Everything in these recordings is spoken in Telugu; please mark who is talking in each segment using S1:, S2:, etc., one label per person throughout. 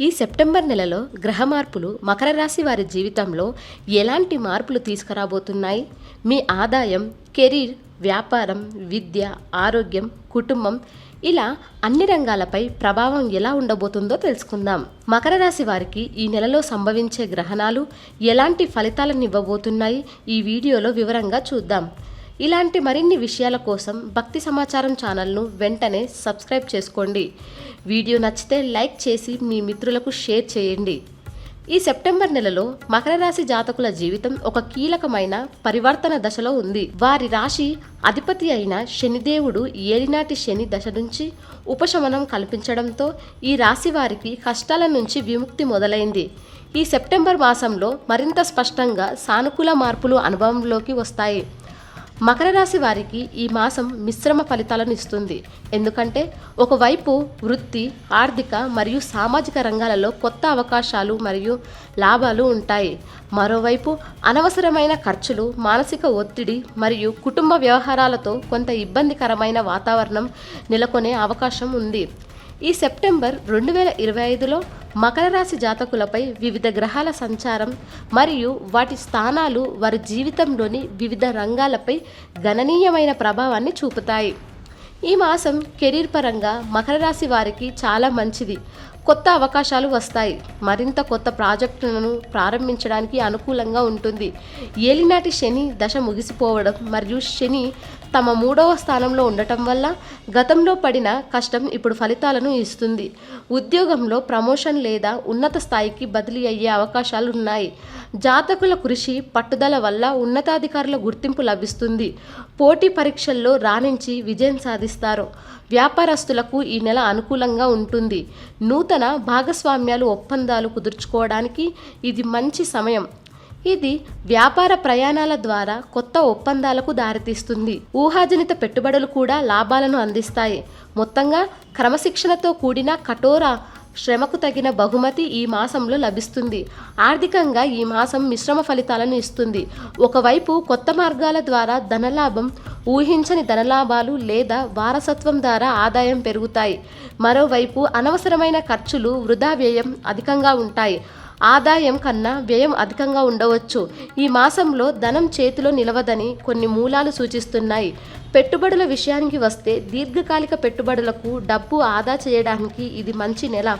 S1: ఈ సెప్టెంబర్ నెలలో గ్రహ మార్పులు మకర రాశి వారి జీవితంలో ఎలాంటి మార్పులు తీసుకురాబోతున్నాయి? మీ ఆదాయం కెరీర్ వ్యాపారం విద్య ఆరోగ్యం కుటుంబం ఇలా అన్ని రంగాలపై ప్రభావం ఎలా ఉండబోతుందో తెలుసుకుందాం. మకర రాశి వారికి ఈ నెలలో సంభవించే గ్రహణాలు ఎలాంటి ఫలితాలను ఇవ్వబోతున్నాయి? ఈ వీడియోలో వివరంగా చూద్దాం. ఇలాంటి మరిన్ని విషయాల కోసం భక్తి సమాచారం ఛానల్ను వెంటనే సబ్స్క్రైబ్ చేసుకోండి. వీడియో నచ్చితే లైక్ చేసి మీ మిత్రులకు షేర్ చేయండి. ఈ సెప్టెంబర్ నెలలో మకర రాశి జాతకుల జీవితం ఒక కీలకమైన పరివర్తన దశలో ఉంది. వారి రాశి అధిపతి అయిన శనిదేవుడు ఏలినాటి శని దశ నుంచి ఉపశమనం కల్పించడంతో ఈ రాశి వారికి కష్టాల నుంచి విముక్తి మొదలైంది. ఈ సెప్టెంబర్ మాసంలో మరింత స్పష్టంగా సానుకూల మార్పులు అనుభవంలోకి వస్తాయి. మకర రాశి వారికి ఈ మాసం మిశ్రమ ఫలితాలను ఇస్తుంది. ఎందుకంటే ఒకవైపు వృత్తి ఆర్థిక మరియు సామాజిక రంగాలలో కొత్త అవకాశాలు మరియు లాభాలు ఉంటాయి. మరోవైపు అనవసరమైన ఖర్చులు మానసిక ఒత్తిడి మరియు కుటుంబ వ్యవహారాలతో కొంత ఇబ్బందికరమైన వాతావరణం నెలకొనే అవకాశం ఉంది. ఈ సెప్టెంబర్ రెండు వేల ఇరవై ఐదులో మకర రాశి జాతకులపై వివిధ గ్రహాల సంచారం మరియు వాటి స్థానాలు వారి జీవితంలోని వివిధ రంగాలపై గణనీయమైన ప్రభావాన్ని చూపుతాయి. ఈ మాసం కెరీర్ పరంగా మకర రాశి వారికి చాలా మంచిది. కొత్త అవకాశాలు వస్తాయి. మరింత కొత్త ప్రాజెక్టులను ప్రారంభించడానికి అనుకూలంగా ఉంటుంది. ఏలినాటి శని దశ ముగిసిపోవడం మరియు శని తమ మూడవ స్థానంలో ఉండటం వల్ల గతంలో పడిన కష్టం ఇప్పుడు ఫలితాలను ఇస్తుంది. ఉద్యోగంలో ప్రమోషన్ లేదా ఉన్నత స్థాయికి బదిలీ అయ్యే అవకాశాలు ఉన్నాయి జాతకుల కృషి పట్టుదల వల్ల ఉన్నతాధికారుల గుర్తింపు లభిస్తుంది. పోటీ పరీక్షల్లో రాణించి విజయం సాధిస్తారు. వ్యాపారస్తులకు ఈ నెల అనుకూలంగా ఉంటుంది. నూతన భాగస్వామ్యాలు ఒప్పందాలు కుదుర్చుకోవడానికి ఇది మంచి సమయం. ఇది వ్యాపార ప్రయాణాల ద్వారా కొత్త ఒప్పందాలకు దారితీస్తుంది. ఊహాజనిత పెట్టుబడులు కూడా లాభాలను అందిస్తాయి. మొత్తంగా క్రమశిక్షణతో కూడిన కఠోర శ్రమకు తగిన బహుమతి ఈ మాసంలో లభిస్తుంది. ఆర్థికంగా ఈ మాసం మిశ్రమ ఫలితాలను ఇస్తుంది. ఒకవైపు కొత్త మార్గాల ద్వారా ధనలాభం ఊహించని ధనలాభాలు లేదా వారసత్వం ద్వారా ఆదాయం పెరుగుతాయి. మరోవైపు అనవసరమైన ఖర్చులు వృధా వ్యయం అధికంగా ఉంటాయి. ఆదాయం కన్నా వ్యయం అధికంగా ఉండవచ్చు. ఈ మాసంలో ధనం చేతిలో నిలవదని కొన్ని మూలాలు సూచిస్తున్నాయి. పెట్టుబడుల విషయానికి వస్తే దీర్ఘకాలిక పెట్టుబడులకు డబ్బు ఆదా చేయడానికి ఇది మంచి నెల.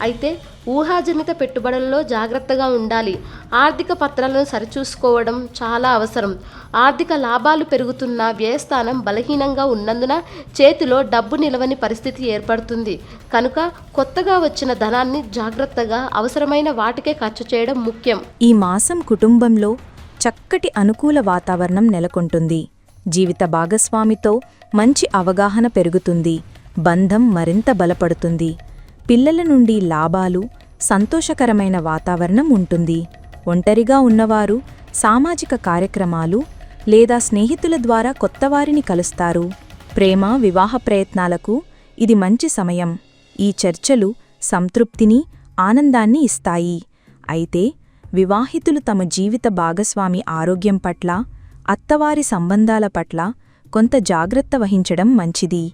S1: అయితే ఊహాజనిత పెట్టుబడుల్లో జాగ్రత్తగా ఉండాలి. ఆర్థిక పత్రాలను సరిచూసుకోవడం చాలా అవసరం. ఆర్థిక లాభాలు పెరుగుతున్న వ్యయస్థానం బలహీనంగా ఉన్నందున చేతిలో డబ్బు నిలవని పరిస్థితి ఏర్పడుతుంది. కనుక కొత్తగా వచ్చిన ధనాన్ని జాగ్రత్తగా అవసరమైన వాటికే ఖర్చు చేయడం ముఖ్యం.
S2: ఈ మాసం కుటుంబంలో చక్కటి అనుకూల వాతావరణం నెలకొంటుంది. జీవిత భాగస్వామితో మంచి అవగాహన పెరుగుతుంది. బంధం మరింత బలపడుతుంది. పిల్లల నుండి లాభాలు సంతోషకరమైన వాతావరణం ఉంటుంది. ఒంటరిగా ఉన్నవారు సామాజిక కార్యక్రమాలు లేదా స్నేహితుల ద్వారా కొత్తవారిని కలుస్తారు. ప్రేమ వివాహ ప్రయత్నాలకు ఇది మంచి సమయం. ఈ చర్చలు సంతృప్తిని ఆనందాన్ని ఇస్తాయి. అయితే వివాహితులు తమ జీవిత భాగస్వామి ఆరోగ్యం పట్ల అత్తవారి సంబంధాల పట్ల కొంత జాగ్రత్త వహించడం మంచిది.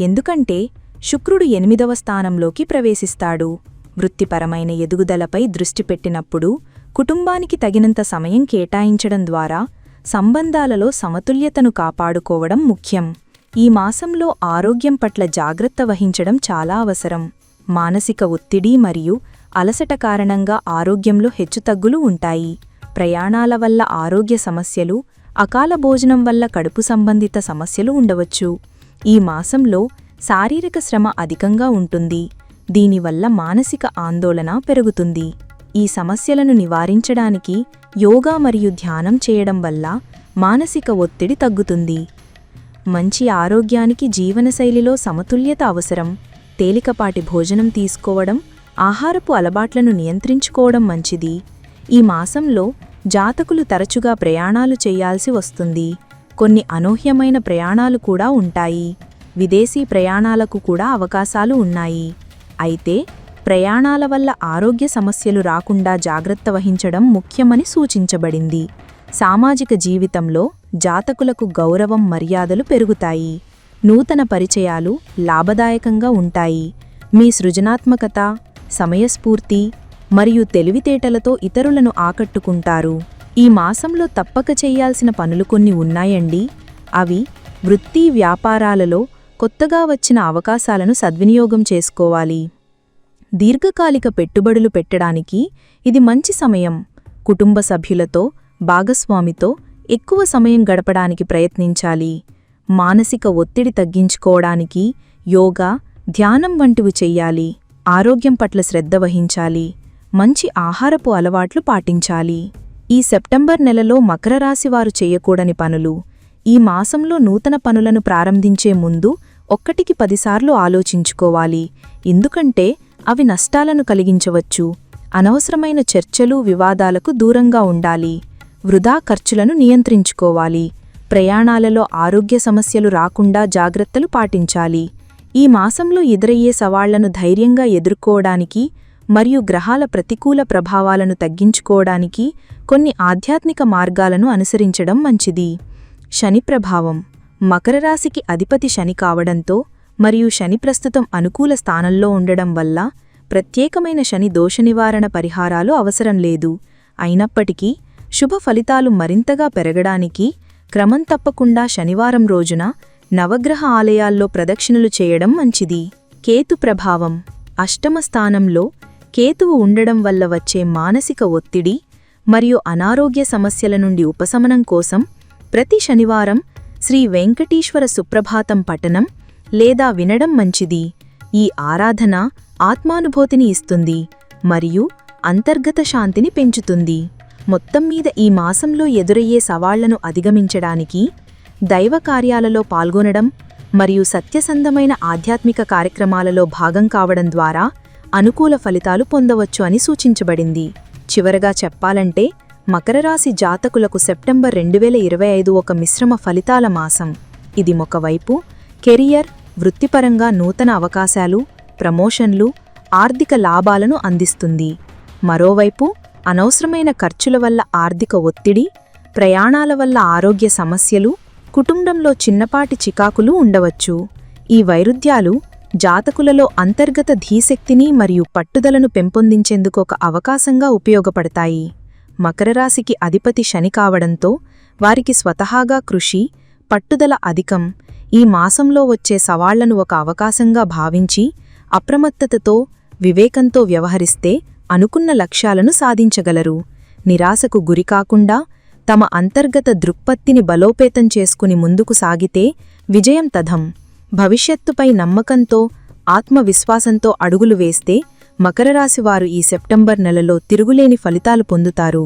S2: ఎందుకంటే శుక్రుడు ఎనిమిదవ స్థానంలోకి ప్రవేశిస్తాడు. వృత్తిపరమైన ఎదుగుదలపై దృష్టి పెట్టినప్పుడు కుటుంబానికి తగినంత సమయం కేటాయించడం ద్వారా సంబంధాలలో సమతుల్యతను కాపాడుకోవడం ముఖ్యం. ఈ మాసంలో ఆరోగ్యం పట్ల జాగ్రత్త వహించడం చాలా అవసరం. మానసిక ఒత్తిడి మరియు అలసట కారణంగా ఆరోగ్యంలో హెచ్చుతగ్గులు ఉంటాయి. ప్రయాణాల వల్ల ఆరోగ్య సమస్యలు అకాల భోజనం వల్ల కడుపు సంబంధిత సమస్యలు ఉండవచ్చు. ఈ మాసంలో శారీరక శ్రమ అధికంగా ఉంటుంది. దీనివల్ల మానసిక ఆందోళన పెరుగుతుంది. ఈ సమస్యలను నివారించడానికి యోగా మరియు ధ్యానం చేయడం వల్ల మానసిక ఒత్తిడి తగ్గుతుంది. మంచి ఆరోగ్యానికి జీవనశైలిలో సమతుల్యత అవసరం. తేలికపాటి భోజనం తీసుకోవడం ఆహారపు అలవాట్లను నియంత్రించుకోవడం మంచిది. ఈ మాసంలో జాతకులు తరచుగా ప్రయాణాలు చేయాల్సి వస్తుంది. కొన్ని అనూహ్యమైన ప్రయాణాలు కూడా ఉంటాయి. విదేశీ ప్రయాణాలకు కూడా అవకాశాలు ఉన్నాయి. అయితే ప్రయాణాల వల్ల ఆరోగ్య సమస్యలు రాకుండా జాగ్రత్త వహించడం ముఖ్యమని సూచించబడింది. సామాజిక జీవితంలో జాతకులకు గౌరవం మర్యాదలు పెరుగుతాయి. నూతన పరిచయాలు లాభదాయకంగా ఉంటాయి. మీ సృజనాత్మకత సమయస్ఫూర్తి మరియు తెలివితేటలతో ఇతరులను ఆకట్టుకుంటారు. ఈ మాసంలో తప్పక చేయాల్సిన పనులు కొన్ని ఉన్నాయండి. అవి వృత్తి వ్యాపారాలలో కొత్తగా వచ్చిన అవకాశాలను సద్వినియోగం చేసుకోవాలి. దీర్ఘకాలిక పెట్టుబడులు పెట్టడానికి ఇది మంచి సమయం. కుటుంబ సభ్యులతో భాగస్వామితో ఎక్కువ సమయం గడపడానికి ప్రయత్నించాలి. మానసిక ఒత్తిడి తగ్గించుకోవడానికి యోగా ధ్యానం వంటివి చెయ్యాలి. ఆరోగ్యం పట్ల శ్రద్ధ వహించాలి. మంచి ఆహారపు అలవాట్లు పాటించాలి. ఈ సెప్టెంబర్ నెలలో మకరరాశివారు చేయకూడని పనులు. ఈ మాసంలో నూతన పనులను ప్రారంభించే ముందు ఒక్కటికి పదిసార్లు ఆలోచించుకోవాలి. ఎందుకంటే అవి నష్టాలను కలిగించవచ్చు. అనవసరమైన చర్చలు వివాదాలకు దూరంగా ఉండాలి. వృధా ఖర్చులను నియంత్రించుకోవాలి. ప్రయాణాలలో ఆరోగ్య సమస్యలు రాకుండా జాగ్రత్తలు పాటించాలి. ఈ మాసంలో ఎదురయ్యే సవాళ్ళను ధైర్యంగా ఎదుర్కోవడానికి మరియు గ్రహాల ప్రతికూల ప్రభావాలను తగ్గించుకోవడానికి కొన్ని ఆధ్యాత్మిక మార్గాలను అనుసరించడం మంచిది. శని ప్రభావం మకర రాశికి అధిపతి శని కావడంతో మరియు శని ప్రస్తుతం అనుకూల స్థానంలో ఉండడం వల్ల ప్రత్యేకమైన శని దోష నివారణ పరిహారాలు అవసరం లేదు. అయినప్పటికీ శుభ ఫలితాలు మరింతగా పెరగడానికి క్రమం తప్పకుండా శనివారం రోజున నవగ్రహ ఆలయాల్లో ప్రదక్షిణలు చేయడం మంచిది. కేతు ప్రభావం అష్టమ స్థానంలో కేతువు ఉండడం వల్ల వచ్చే మానసిక ఒత్తిడి మరియు అనారోగ్య సమస్యల నుండి ఉపశమనం కోసం ప్రతి శనివారం శ్రీ వెంకటేశ్వర సుప్రభాతం పఠనం లేదా వినడం మంచిది. ఈ ఆరాధన ఆత్మానుభూతిని ఇస్తుంది మరియు అంతర్గత శాంతిని పెంచుతుంది. మొత్తం మీద ఈ మాసంలో ఎదురయ్యే సవాళ్ళను అధిగమించడానికి దైవ కార్యాలలో పాల్గొనడం మరియు సత్యసంధమైన ఆధ్యాత్మిక కార్యక్రమాలలో భాగం కావడం ద్వారా అనుకూల ఫలితాలు పొందవచ్చు అని సూచించబడింది. చివరగా చెప్పాలంటే మకర రాశి జాతకులకు సెప్టెంబర్ రెండు వేల ఇరవై ఐదు ఒక మిశ్రమ ఫలితాల మాసం. ఇది ఒకవైపు కెరియర్ వృత్తిపరంగా నూతన అవకాశాలు ప్రమోషన్లు ఆర్థిక లాభాలను అందిస్తుంది. మరోవైపు అనవసరమైన ఖర్చుల వల్ల ఆర్థిక ఒత్తిడి ప్రయాణాల వల్ల ఆరోగ్య సమస్యలు కుటుంబంలో చిన్నపాటి చికాకులు ఉండవచ్చు. ఈ వైరుధ్యాలు జాతకులలో అంతర్గత ధీశక్తిని మరియు పట్టుదలను పెంపొందించేందుకు ఒక అవకాశంగా ఉపయోగపడతాయి. మకర రాశికి అధిపతి శని కావడంతో వారికి స్వతహాగా కృషి పట్టుదల అధికం ఈ మాసంలో వచ్చే సవాళ్ళను ఒక అవకాశంగా భావించి అప్రమత్తతతో వివేకంతో వ్యవహరిస్తే అనుకున్న లక్ష్యాలను సాధించగలరు. నిరాశకు గురికాకుండా తమ అంతర్గత దృక్పత్తిని బలోపేతం చేసుకుని ముందుకు సాగితే విజయం తథం. భవిష్యత్తుపై నమ్మకంతో ఆత్మవిశ్వాసంతో అడుగులు వేస్తే మకర రాశి వారు ఈ సెప్టెంబర్ నెలలో తిరుగులేని ఫలితాలు పొందుతారు.